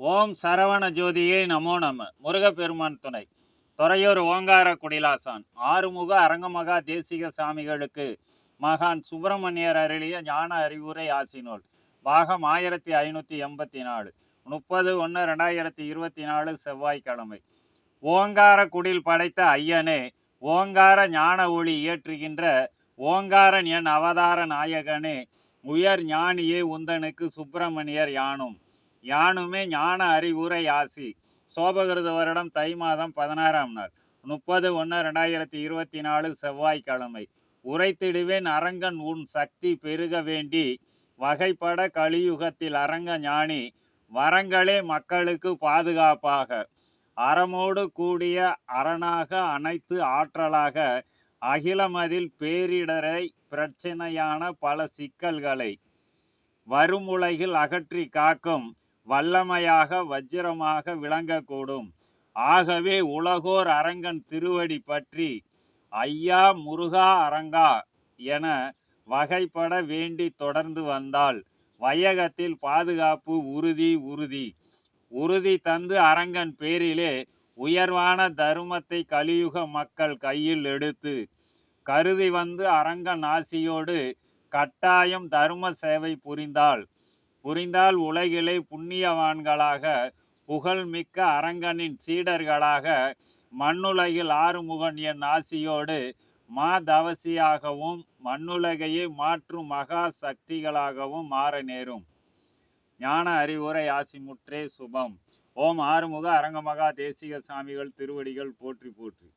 ஓம் சரவண ஜோதியே நமோ நம. முருகப்பெருமான் துணை. துறையூர் ஓங்கார குடிலாசான். ஆறுமுக அரங்கமகா தேசிக சாமிகளுக்கு மகான் சுப்பிரமணியர் அருளிய ஞான அறிவுரை ஆசினோல் பாகம் ஆயிரத்தி ஐநூற்றி எண்பத்தி நாலு முப்பது ஒன்று ரெண்டாயிரத்தி இருபத்தி நாலு செவ்வாய்க்கிழமை. ஓங்கார குடில் படைத்த ஐயனே ஓங்கார ஞான ஒளி இயற்றுகின்ற ஓங்காரன் என் அவதார நாயகனே உயர் ஞானியே உந்தனுக்கு சுப்பிரமணியர் யானும். யானுமே ஞான அறிவுரை ஆசி. சோபகிருத வருடம் தை மாதம் பதினாறாம் நாள். முப்பது ஒன்று ரெண்டாயிரத்தி இருபத்தி நாலு செவ்வாய்க்கிழமை. உரைத்திடுவேன் அரங்கன் உன் சக்தி பெருக வேண்டி. வகைப்பட கலியுகத்தில் அரங்க ஞானி வரங்களே மக்களுக்கு பாதுகாப்பாக. அறமோடு கூடிய அரணாக அனைத்து ஆற்றலாக. அகிலமதில் பேரிடரை பிரச்சனையான பல சிக்கல்களை. வருமுலகில் அகற்றி காக்கும். வல்லமையாக வஜ்ரமாக விளங்கக்கூடும். ஆகவே உலகோர் அரங்கன் திருவடி பற்றி ஐயா முருகா அரங்கா என வகைப்பட வேண்டி தொடர்ந்து வந்தால் வையகத்தில் பாதுகாப்பு உறுதி உறுதி. உறுதி தந்து அரங்கன் பேரிலே உயர்வான தருமத்தை கலியுக மக்கள் கையில் எடுத்து கருதி வந்து அரங்கன் ஆசியோடு கட்டாயம் தர்ம சேவை புரிந்தால் புரிந்தால் உலகிலே புண்ணியவான்களாக புகழ்மிக்க அரங்கனின் சீடர்களாக மண்ணுலகில் ஆறுமுகன் என் ஆசியோடு மாதவசியாகவும் மண்ணுலகையே மாற்றும் மகா சக்திகளாகவும் மாற நேரும். ஞான அறிவுரை ஆசிமுற்றே சுபம். ஓம் ஆறுமுக அரங்கமகா தேசிக சாமிகள் திருவடிகள் போற்றி போற்றி.